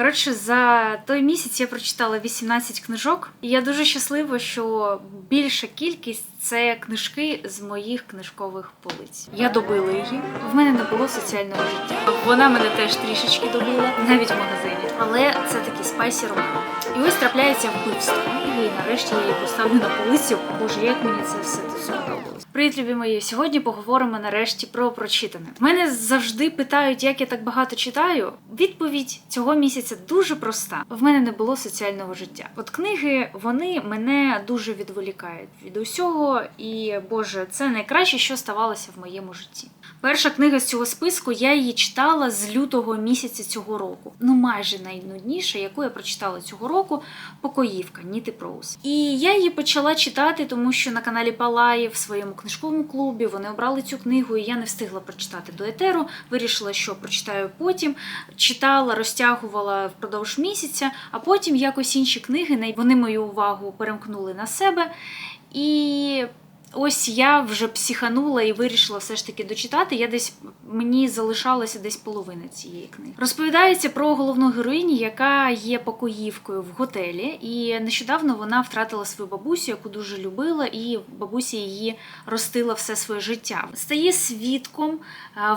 Коротше, за той місяць я прочитала 18 книжок, і я дуже щаслива, що більша кількість це книжки з моїх книжкових полиць. Я добила її. В мене не було соціального життя. Вона мене теж трішечки добила, навіть в магазині. Але це такі спайсі роман. І ось трапляється вбивство. І нарешті я її поставлю на полицю. Боже, як мені це все тут сподобалось. Привіт, любі мої! Сьогодні поговоримо нарешті про прочитане. Мене завжди питають, як я так багато читаю. Відповідь цього місяця дуже проста. В мене не було соціального життя. От книги вони мене дуже відволікають від усього, і Боже, це найкраще, що ставалося в моєму житті. Перша книга з цього списку я її читала з лютого місяця цього року. Ну майже найнудніша, яку я прочитала цього року Покоївка Ніти Проус. І я її почала читати, тому що на каналі Палаї в своєму книжковому клубі вони обрали цю книгу, і я не встигла прочитати до етеру. Вирішила, що прочитаю потім. Читала, розтягувала впродовж місяця, а потім якось інші книги вони мою увагу перемкнули на себе. І ось я вже психанула і вирішила все ж таки дочитати. Я десь мені залишалася десь половина цієї книги. Розповідається про головну героїні, яка є покоївкою в готелі, і нещодавно вона втратила свою бабусю, яку дуже любила, і бабуся її ростила все своє життя. Стає свідком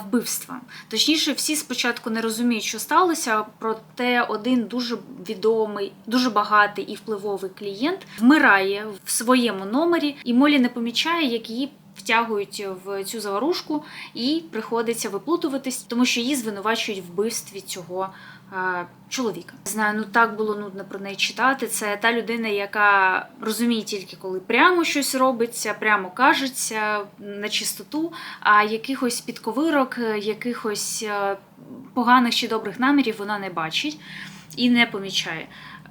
вбивства. Точніше, всі спочатку не розуміють, що сталося, проте один дуже відомий, дуже багатий і впливовий клієнт вмирає в своєму номері, і Молі не помічає, як її. Втягують в цю заварушку і приходиться виплутуватись, тому що її звинувачують в вбивстві цього е, чоловіка. Знаю, ну так було нудно про неї читати. Це та людина, яка розуміє тільки коли прямо щось робиться, прямо кажеться на чистоту, а якихось підковирок, якихось е, поганих чи добрих намірів вона не бачить і не помічає.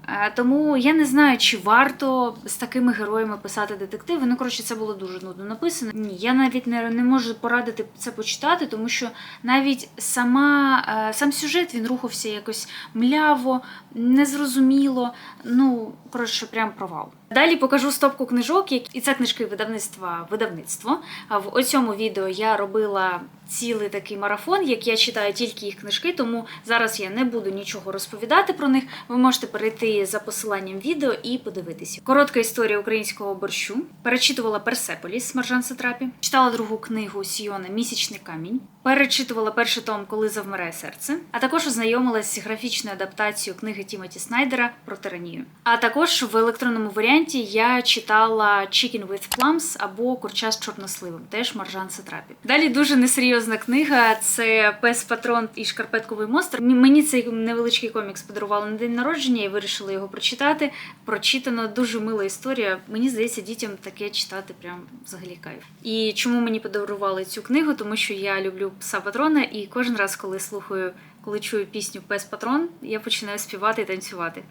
Е, Тому я не знаю, чи варто з такими героями писати детективи. Ну, коротше, це було дуже нудно написано. Ні, я навіть не, не можу порадити це почитати, тому що навіть сама, е, сам сюжет він рухався якось мляво, незрозуміло. Ну, коротше, прям провал. Далі покажу стопку книжок, і це книжки видавництва видавництво. В оцьому відео я робила цілий такий марафон, як я читаю тільки їх книжки, тому зараз я не буду нічого розповідати про них. Ви можете перейти за посиланням відео і подивитися. Коротка історія українського борщу. Перечитувала Персеполіс Маржан Сатрапі. Читала другу книгу Сіона Місячний камінь. Перечитувала перший том, коли завмирає серце. А також ознайомилась з графічною адаптацією книги Тімоті Снайдера про тиранію. А також в електронному варіанті я читала Chicken with Plums або Курча з чорносливом, теж Маржан Сатрапі. Далі дуже несерйозна книга. Це Пес Патрон і Шкарпетковий монстр. Мені цей невеличкий комікс подарували на день народження і вирішила його прочитати. Прочитано дуже мила історія. Мені здається, дітям таке читати прям взагалі кайф. І чому мені подарували цю книгу? Тому що я люблю пса патрона, і кожен раз, коли слухаю, коли чую пісню Пес Патрон, я починаю співати і танцювати.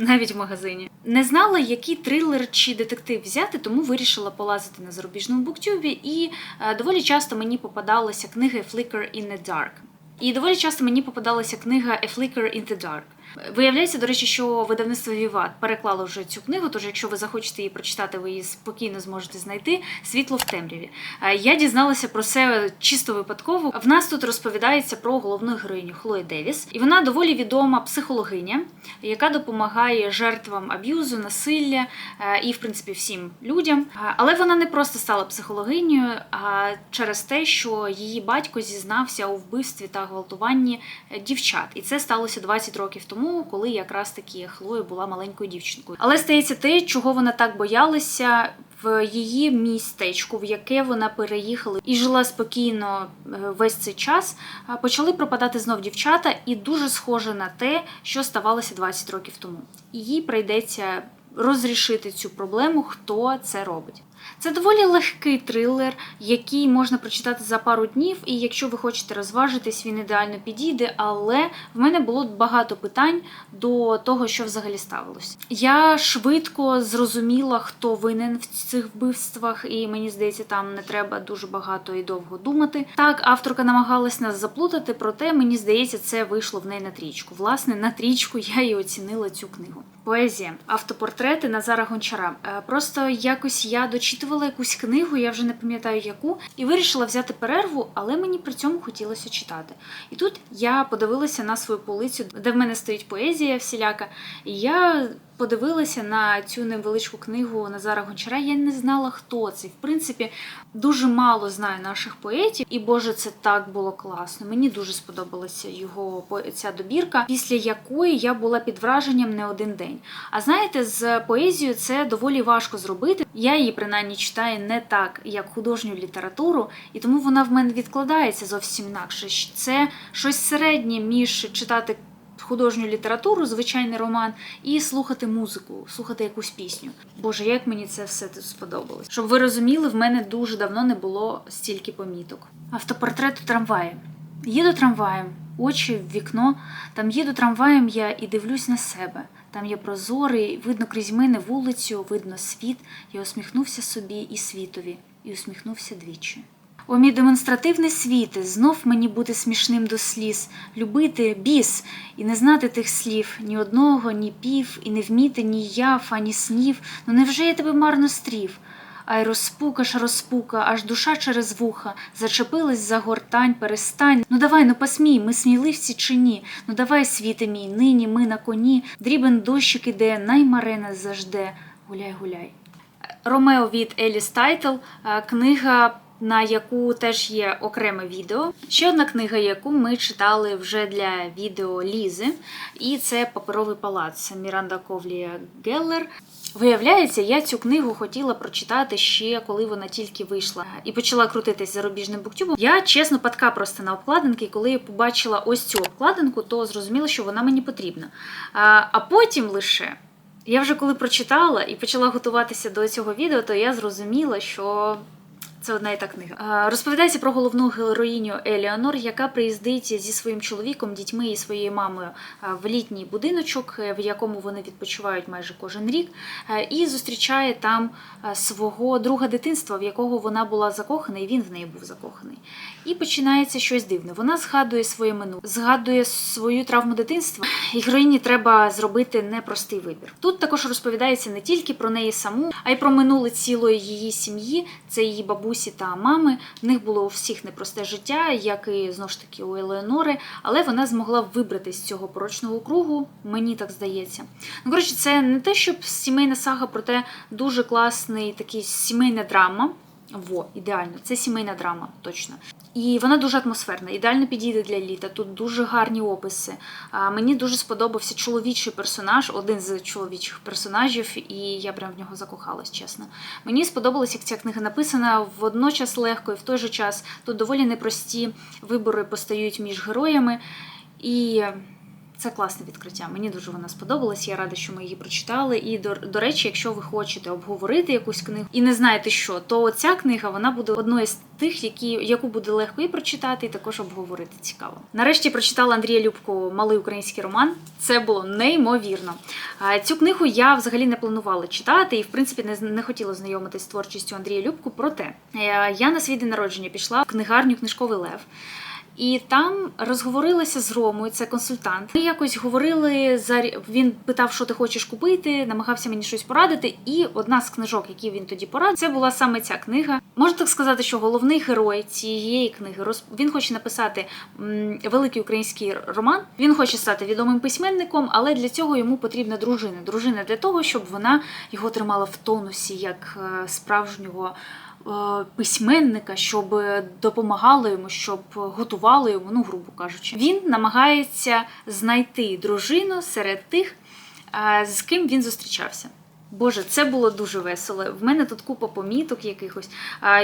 Навіть в магазині не знала, який трилер чи детектив взяти, тому вирішила полазити на зарубіжному буктюбі, і е, доволі часто мені попадалася книга «A Flicker in the Dark. І доволі часто мені попадалася книга «A Flicker in the Dark». Виявляється, до речі, що видавництво Віват переклало вже цю книгу, тож якщо ви захочете її прочитати, ви її спокійно зможете знайти світло в темряві. Е, Я дізналася про це чисто випадково. В нас тут розповідається про головну героїню Хлої Девіс, і вона доволі відома психологиня, яка допомагає жертвам аб'юзу, насилля е, і, в принципі, всім людям. Е, Але вона не просто стала психологинею, а через те, що її батько зізнався у вбивстві та гвалтуванні дівчат, і це сталося 20 років тому, коли якраз таки Хлоя була маленькою дівчинкою. Але стається те, чого вона так боялася. В її містечку, в яке вона переїхала і жила спокійно е, весь цей час, почали пропадати знов дівчата, і дуже схоже на те, що ставалося 20 років тому. І їй прийдеться розрішити цю проблему, хто це робить. Це доволі легкий трилер, який можна прочитати за пару днів, і якщо ви хочете розважитись, він ідеально підійде. Але в мене було багато питань до того, що взагалі ставилось. Я швидко зрозуміла, хто винен в цих вбивствах, і мені здається, там не треба дуже багато і довго думати. Так, авторка намагалась нас заплутати, проте мені здається, це вийшло в неї на трічку. Власне, на трічку я і оцінила цю книгу. Поезія, автопортрети Назара Гончара. Е, Просто якось я дочитала зачитувала якусь книгу, я вже не пам'ятаю яку, і вирішила взяти перерву, але мені при цьому хотілося читати. І тут я подивилася на свою полицю, де в мене стоїть поезія всіляка, і я. Подивилася на цю невеличку книгу Назара Гончара. Я не знала, хто це. В принципі, дуже мало знаю наших поетів, і Боже, це так було класно. Мені дуже сподобалася його ця добірка, після якої я була під враженням не один день. А знаєте, з поезією це доволі важко зробити. Я її принаймні читаю не так, як художню літературу, і тому вона в мене відкладається зовсім інакше. Це щось середнє між читати. Художню літературу, звичайний роман, і слухати музику, слухати якусь пісню. Боже, як мені це все тут сподобалось. Щоб ви розуміли, в мене дуже давно не було стільки поміток. Автопортрет у трамваї. Їду трамваєм, очі в вікно. Там їду трамваєм я і дивлюсь на себе. Там є прозорий, видно крізь мене вулицю, видно світ. Я усміхнувся собі і світові, і усміхнувся двічі. О, мій демонстративний світе, знов мені бути смішним до сліз, любити біс і не знати тих слів, ні одного, ні пів, і не вміти ні яв, ані снів. Ну невже я тебе марно стрів? Ай розпука ж розпука, аж душа через вуха, зачепилась за гортань, перестань. Ну давай, ну посмій, ми сміливці чи ні? Ну давай, світе мій, нині ми на коні, дрібен дощик іде, наймаре нас зажде. Гуляй, гуляй. Ромео від Еліс Тайтл, е, книга. На яку теж є окреме відео. Ще одна книга, яку ми читали вже для відео Лізи, і це Паперовий палац Міранда Ковлі Геллер. Виявляється, я цю книгу хотіла прочитати ще коли вона тільки вийшла і почала крутитись зарубіжним буктюбом. Я чесно падка просто на обкладинки. і Коли я побачила ось цю обкладинку, то зрозуміла, що вона мені потрібна. А потім лише. Я вже коли прочитала і почала готуватися до цього відео, то я зрозуміла, що це одна і та книга. Розповідається про головну героїню Еліонор, яка приїздить зі своїм чоловіком, дітьми і своєю мамою в літній будиночок, е, в якому вони відпочивають майже кожен рік, е, і зустрічає там е, свого друга дитинства, в якого вона була закохана, і він в неї був закоханий. І починається щось дивне. Вона згадує своє минуле, згадує свою травму дитинства, і героїні треба зробити непростий вибір. Тут також розповідається не тільки про неї саму, а й про минуле цілої її сім'ї. Це її бабусі та мами. В них було у всіх непросте життя, як і знову ж таки у Елеонори, але вона змогла вибрати з цього порочного кругу. Мені так здається. Ну коротше, це не те, щоб сімейна сага, проте дуже класний такий сімейна драма. Во, ідеально, це сімейна драма, точно. І вона дуже атмосферна, ідеально підійде для літа. Тут дуже гарні описи. А, мені дуже сподобався чоловічий персонаж, один з чоловічих персонажів, і я прям в нього закохалась, чесно. Мені сподобалось, як ця книга написана водночас легко, і в той же час тут доволі непрості вибори постають між героями. І це класне відкриття. Мені дуже вона сподобалась. Я рада, що ми її прочитали. І до, до речі, якщо ви хочете обговорити якусь книгу і не знаєте що, то ця книга вона буде одною з тих, які, яку буде легко і прочитати, і також обговорити цікаво. Нарешті прочитала Андрія Любко малий український роман. Це було неймовірно. Цю книгу я взагалі не планувала читати, і в принципі не, не хотіла знайомитись з творчістю Андрія Любку. Проте е, я на свій день народження пішла в книгарню Книжковий Лев. І там розговорилася з Ромою, це консультант. Ми якось говорили він питав, що ти хочеш купити, намагався мені щось порадити. І одна з книжок, які він тоді порадив, це була саме ця книга. Можна так сказати, що головний герой цієї книги він хоче написати великий український роман. Він хоче стати відомим письменником, але для цього йому потрібна дружина. Дружина для того, щоб вона його тримала в тонусі як е, справжнього письменника, щоб допомагало йому, щоб готувало йому, ну, грубо кажучи. Він намагається знайти дружину серед тих, е, з ким він зустрічався. Боже, це було дуже весело. В мене тут купа поміток якихось.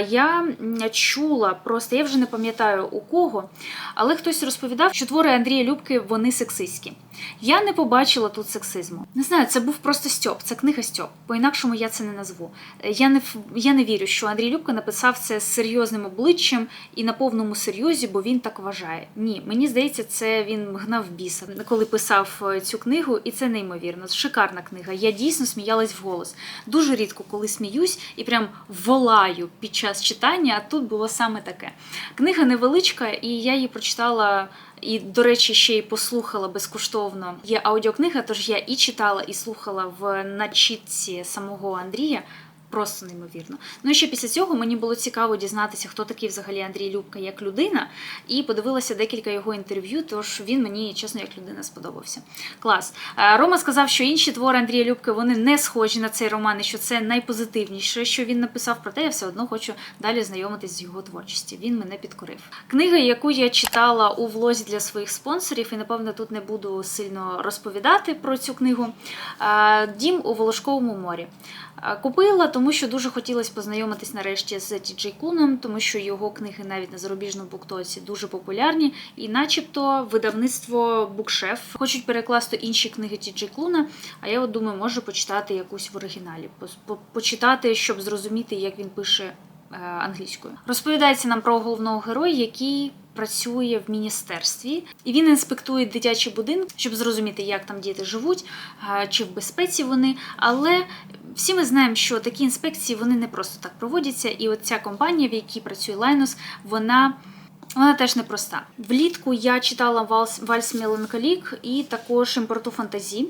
Я чула просто, я вже не пам'ятаю у кого, але хтось розповідав, що твори Андрія Любки вони сексистські. Я не побачила тут сексизму. Не знаю, це був просто Стьоп, це книга Стьоп. По-інакшому я це не назву. Я не я не вірю, що Андрій Любка написав це з серйозним обличчям і на повному серйозі, бо він так вважає. Ні, мені здається, це він гнав біса, коли писав е, цю книгу, і це неймовірно. Шикарна книга. Я дійсно сміялась вголос. Дуже рідко, коли сміюсь і прям волаю під час читання, а тут було саме таке. Книга невеличка, і я її прочитала. І, до речі, ще й послухала безкоштовно. Є аудіокнига, тож я і читала, і слухала в начітці самого Андрія. Просто неймовірно. Ну і ще після цього мені було цікаво дізнатися, хто такий взагалі Андрій Любка як людина, і подивилася декілька його інтерв'ю. Тож він мені чесно як людина сподобався. Клас. Е, Рома сказав, що інші твори Андрія Любки вони не схожі на цей роман, і що це найпозитивніше, що він написав. Проте я все одно хочу далі знайомитись з його творчістю. Він мене підкорив. Книга, яку я читала у влозі для своїх спонсорів, і напевно тут не буду сильно розповідати про цю книгу. е, Дім у Волошковому морі. Е, Купила, тому що дуже хотілося познайомитись нарешті з Тіджей Куном, тому що його книги навіть на зарубіжному буктоці дуже популярні, і, начебто, видавництво Букшеф хочуть перекласти інші книги Тіджей Клуна. А я от думаю, можу почитати якусь в оригіналі, почитати, щоб зрозуміти, як він пише англійською. Розповідається нам про головного героя, який працює в міністерстві, і він інспектує дитячі будинки, щоб зрозуміти, як там діти живуть, е, чи в безпеці вони. Але всі ми знаємо, що такі інспекції вони не просто так проводяться. І от ця компанія, в якій працює Лайнус, вона. Вона теж непроста. Влітку я читала Вальс, Вальс Меланколік і також імпорту фантазі.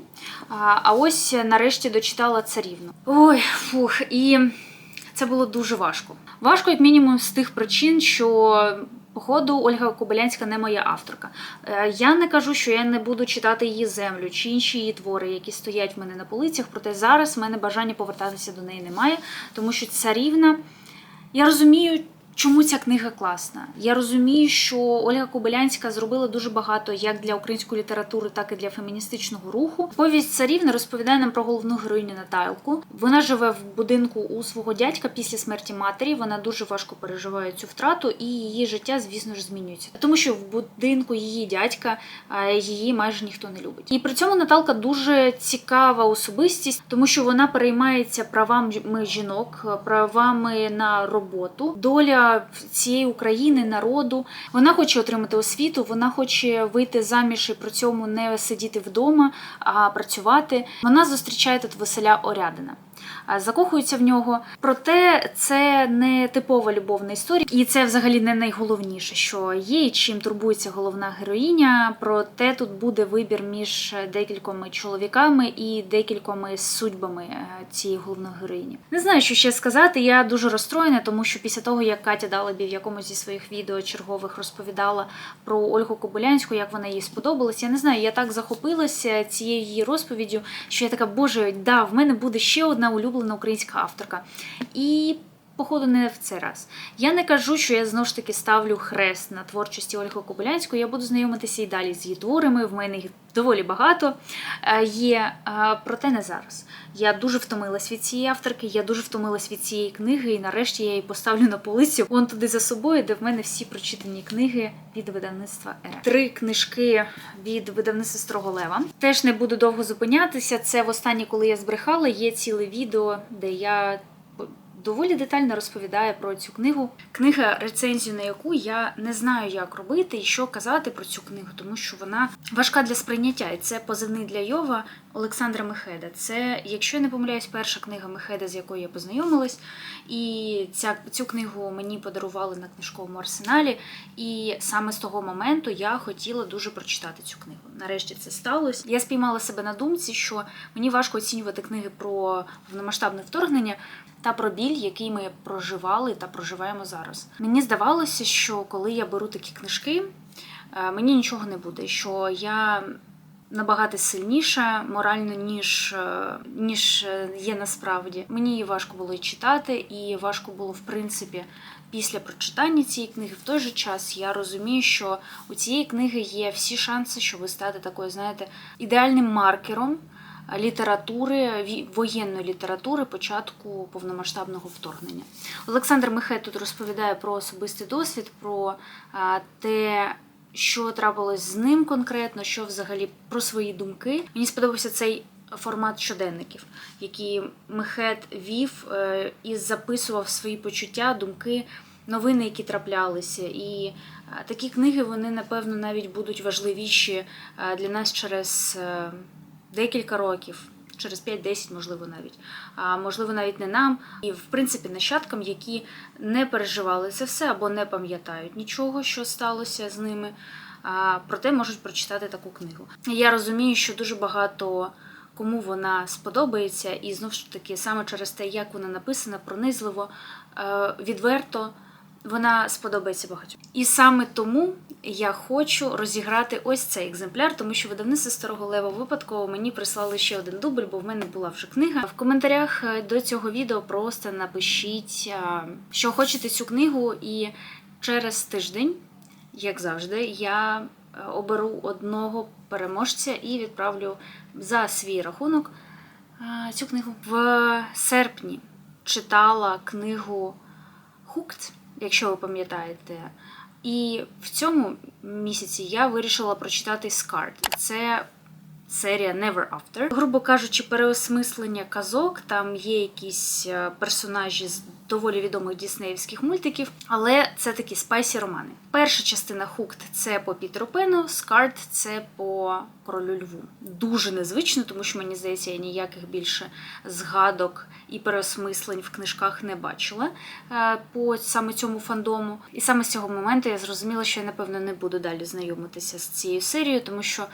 А ось нарешті дочитала царівну. Ой, фух, і це було дуже важко. Важко, як мінімум, з тих причин, що. Походу, Ольга Кобилянська не моя авторка. Е, Я не кажу, що я не буду читати її землю чи інші її твори, які стоять в мене на полицях. Проте зараз в мене бажання повертатися до неї немає, тому що царівна. Я розумію, чому ця книга класна. Я розумію, що Ольга Кобилянська зробила дуже багато як для української літератури, так і для феміністичного руху. Повість царівни розповідає нам про головну героїню Наталку. Вона живе в будинку у свого дядька після смерті матері. Вона дуже важко переживає цю втрату, і її життя, звісно ж, змінюється. Тому що в будинку її дядька її майже ніхто не любить. І при цьому Наталка дуже цікава особистість, тому що вона переймається правами жінок, правами на роботу, доля цієї України, народу. Вона хоче отримати освіту, вона хоче вийти заміж і при цьому не сидіти вдома, а працювати. Вона зустрічає тут Василя Орядина. А, Закохується в нього, проте це не типова любовна історія, і це взагалі не найголовніше, що є і чим турбується головна героїня. Проте тут буде вибір між декількома чоловіками і декількома судьбами е, цієї головної героїні. Не знаю, що ще сказати. Я дуже розстроєна, тому що після того, як Катя Далебі в якомусь зі своїх відео чергових розповідала про Ольгу Кобилянську, як вона їй сподобалась. Я не знаю, я так захопилася цією її розповіддю, що я така, боже, да, в мене буде ще одна улюблена українська авторка. І. Походу, не в цей раз. Я не кажу, що я знову ж таки ставлю хрест на творчості Ольги Кобилянської. Я буду знайомитися і далі з її творами. В мене їх доволі багато е, є, е, проте не зараз. Я дуже втомилась від цієї авторки, я дуже втомилась від цієї книги, і нарешті я її поставлю на полицю вон туди за собою, де в мене всі прочитані книги від видавництва Ера. Три книжки від видавництва Строго Лева. Теж не буду довго зупинятися. Це востаннє, коли я збрехала, є ціле відео, де я доволі детально розповідає про цю книгу. Книга, рецензію на яку я не знаю, як робити і що казати про цю книгу, тому що вона важка для сприйняття. І це позивний для Йова Олександра Мехеда. Це, якщо я не помиляюсь, перша книга Мехеда, з якою я познайомилась. І ця, цю книгу мені подарували на книжковому арсеналі. І саме з того моменту я хотіла дуже прочитати цю книгу. Нарешті це сталося. Я спіймала себе на думці, що мені важко оцінювати книги про повномасштабне вторгнення та про біль, який ми проживали та проживаємо зараз. Мені здавалося, що коли я беру такі книжки, е, мені нічого не буде. Що я набагато сильніша морально, ніж, е, ніж е, є насправді. Мені її важко було читати, і важко було, в принципі, після прочитання цієї книги. В той же час я розумію, що у цієї книги є всі шанси, щоб стати такою, знаєте, ідеальним маркером літератури, воєнної літератури початку повномасштабного вторгнення. Олександр Михай тут розповідає про особистий досвід, про те, що трапилось з ним конкретно, що взагалі про свої думки. Мені сподобався цей формат щоденників, які Мехет вів е, і записував свої почуття, думки, новини, які траплялися. І такі книги вони, напевно, навіть будуть важливіші для нас через е, декілька років. Через 5-10, можливо, навіть, а можливо, навіть не нам, і в принципі нащадкам, які не переживали це все або не пам'ятають нічого, що сталося з ними, а проте можуть прочитати таку книгу. Я розумію, що дуже багато кому вона сподобається, і знову ж таки, саме через те, як вона написана, пронизливо, е, відверто. Вона сподобається багатьом. І саме тому я хочу розіграти ось цей екземпляр, тому що видавництво старого лева випадково мені прислали ще один дубль, бо в мене була вже книга. В коментарях е, до цього відео просто напишіть, е, що хочете цю книгу, і через тиждень, як завжди, я е, оберу одного переможця і відправлю за свій рахунок цю книгу. В серпні читала книгу Hooked, якщо ви пам'ятаєте. І в цьому місяці я вирішила прочитати Скарт. Це серія Never After. Грубо кажучи, переосмислення казок. Там є якісь е, персонажі з доволі відомих діснеївських мультиків, але це такі спайсі романи. Перша частина Hooked – це по Пітеру Пену, Scarred – це по королю Льву. Дуже незвично, тому що мені здається, я ніяких більше згадок і переосмислень в книжках не бачила е, по саме цьому фандому. І саме з цього моменту я зрозуміла, що я напевно не буду далі знайомитися з цією серією, тому що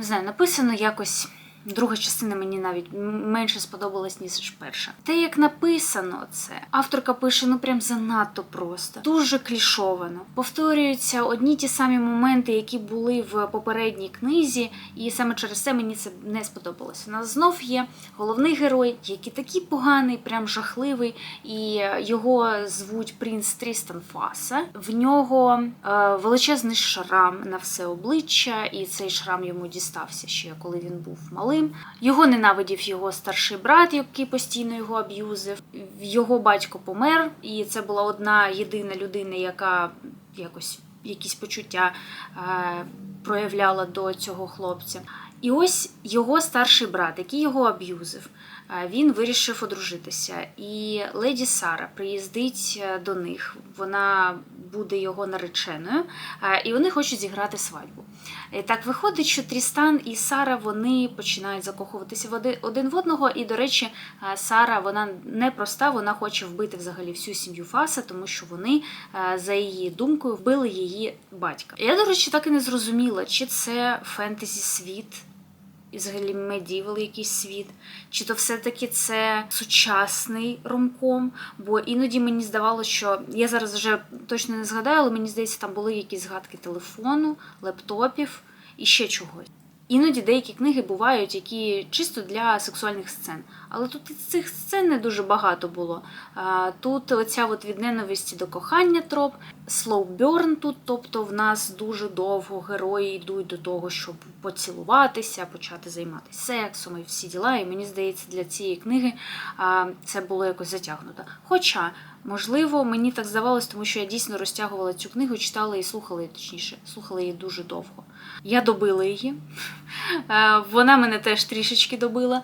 не знаю, написано якось. Друга частина мені навіть менше сподобалась, ніж перша. Те, як написано це, авторка пише ну прям занадто просто, дуже клішовано. Повторюються одні ті самі моменти, які були в попередній книзі, і саме через це мені це не сподобалося. У нас знов є головний герой, який такий поганий, прям жахливий, і його звуть принц Трістан Фаса. В нього е, величезний шрам на все обличчя, і цей шрам йому дістався ще коли він був малим. Його ненавидів його старший брат, який постійно його аб'юзив. Його батько помер, і це була одна єдина людина, яка якось якісь почуття е, проявляла до цього хлопця. І ось його старший брат, який його аб'юзив, він вирішив одружитися. І леді Сара приїздить е, до них. Вона буде його нареченою, е, і вони хочуть зіграти свадьбу. Так виходить, що Трістан і Сара вони починають закохуватися в оди- один в одного. І, до речі, е, Сара вона не проста, вона хоче вбити взагалі всю сім'ю Фаса, тому що вони, за її думкою, вбили її батька. Я, до речі, так і не зрозуміла, чи це фентезі світ. І взагалі медівел якийсь світ, чи то все-таки це сучасний ромком, бо іноді мені здавалося, що я зараз вже точно не згадаю, але мені здається, там були якісь згадки телефону, лептопів і ще чогось. Іноді деякі книги бувають, які чисто для сексуальних сцен. Але тут і цих сцен не дуже багато було. Тут оця от від ненависті до кохання троп, slow burn тут, тобто в нас дуже довго герої йдуть до того, щоб поцілуватися, почати займатися сексом і всі діла. І мені здається, для цієї книги це було якось затягнуто. Хоча, можливо, мені так здавалось, тому що я дійсно розтягувала цю книгу, читала і слухала її точніше, слухала її дуже довго. Я добила її. Е, Вона мене теж трішечки добила.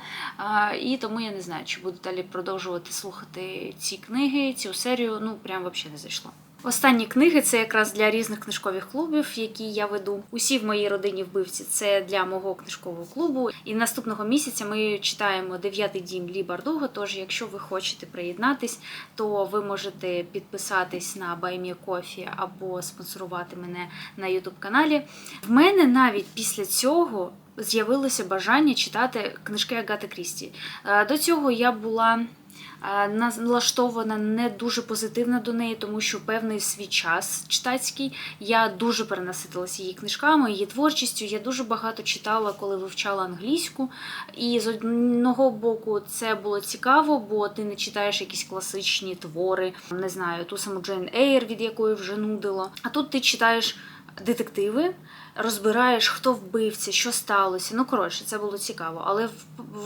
Е, І тому я не знаю, чи буду далі продовжувати слухати ці книги, цю серію. Ну, прям взагалі не зайшло. Останні книги це якраз для різних книжкових клубів, які я веду. Усі в моїй родині вбивці це для мого книжкового клубу. І наступного місяця ми читаємо дев'ятий дім Лі Бардуго. Тож, якщо ви хочете приєднатись, то ви можете підписатись на BuyMeCoffee або спонсорувати мене на YouTube каналі. В мене навіть після цього з'явилося бажання читати книжки Агати Крісті. Е, До цього я була налаштована не дуже позитивно до неї, тому що певний свій час читацький я дуже перенаситилася її книжками, її творчістю. Я дуже багато читала, коли вивчала англійську. І з одного боку це було цікаво, бо ти не читаєш якісь класичні твори, не знаю, ту саму Джейн Ейр, від якої вже нудило. А тут ти читаєш детективи. Розбираєш, хто вбивця, що сталося. Ну, коротше, це було цікаво. Але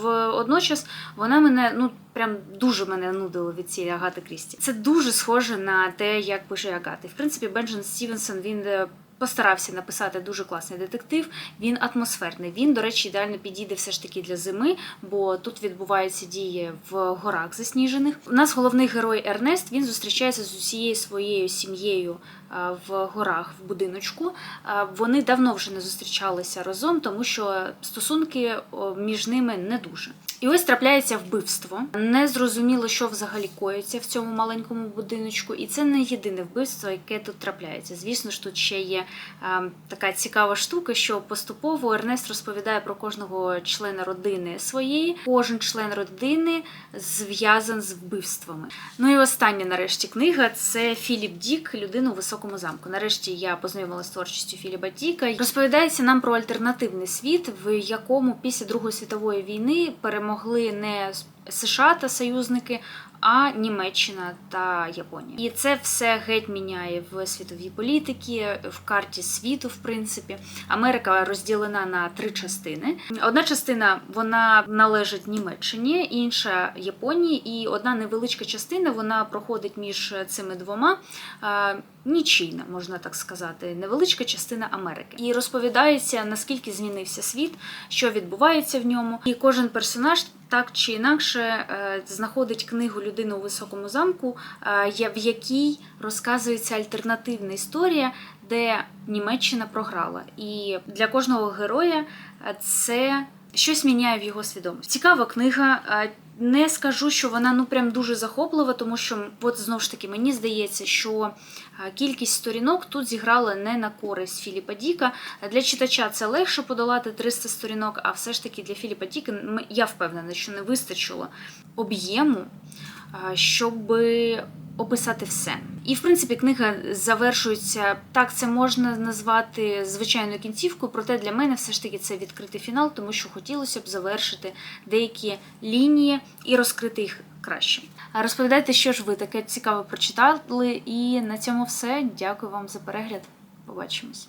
в, одночас вона мене ну прям дуже мене нудила від цієї Агати Крісті. Це дуже схоже на те, як пише Агати. В принципі, Бенджен Стівенсон він е, постарався написати дуже класний детектив. Він атмосферний. Він, до речі, ідеально підійде все ж таки для зими, бо тут відбуваються дії в горах засніжених. У нас головний герой Ернест він зустрічається з усією своєю сім'єю в горах в будиночку. Вони давно вже не зустрічалися разом, тому що стосунки між ними не дуже. І ось трапляється вбивство. Не зрозуміло, що взагалі коїться в цьому маленькому будиночку, і це не єдине вбивство, яке тут трапляється. Звісно ж, тут ще є е, така цікава штука, що поступово Ернест розповідає про кожного члена родини своєї. Кожен член родини зв'язан з вбивствами. Ну і остання, нарешті, книга це Філіп Дік, людина у високому замку. Нарешті я познайомилася з творчістю Філіпа Діка. Розповідається нам про альтернативний світ, в якому після Другої світової війни перемогли не США та союзники, а Німеччина та Японія. І це все геть міняє в світовій політиці, в карті світу, в принципі. Америка розділена на три частини. Одна частина вона належить Німеччині, інша Японії, і одна невеличка частина вона проходить між цими двома. е, Нічийна, можна так сказати, невеличка частина Америки. І розповідається, наскільки змінився світ, що відбувається в ньому. І кожен персонаж так чи інакше е, знаходить книгу Людина у високому замку, е, в якій розказується альтернативна історія, де Німеччина програла. І для кожного героя е, це щось міняє в його свідомості. Цікава книга. Не скажу, що вона ну прям дуже захоплива, тому що от знову ж таки мені здається, що е, кількість сторінок тут зіграла не на користь Філіпа Діка. Для читача це легше подолати 300 сторінок, а все ж таки для Філіпа Діка я впевнена, що не вистачило об'єму, е, щоб описати все. І в принципі книга завершується так, це можна назвати звичайною кінцівкою, проте для мене все ж таки це відкритий фінал, тому що хотілося б завершити деякі лінії і розкрити їх краще. Розповідайте, що ж ви таке цікаве прочитали, і на цьому все. Дякую вам за перегляд. Побачимось.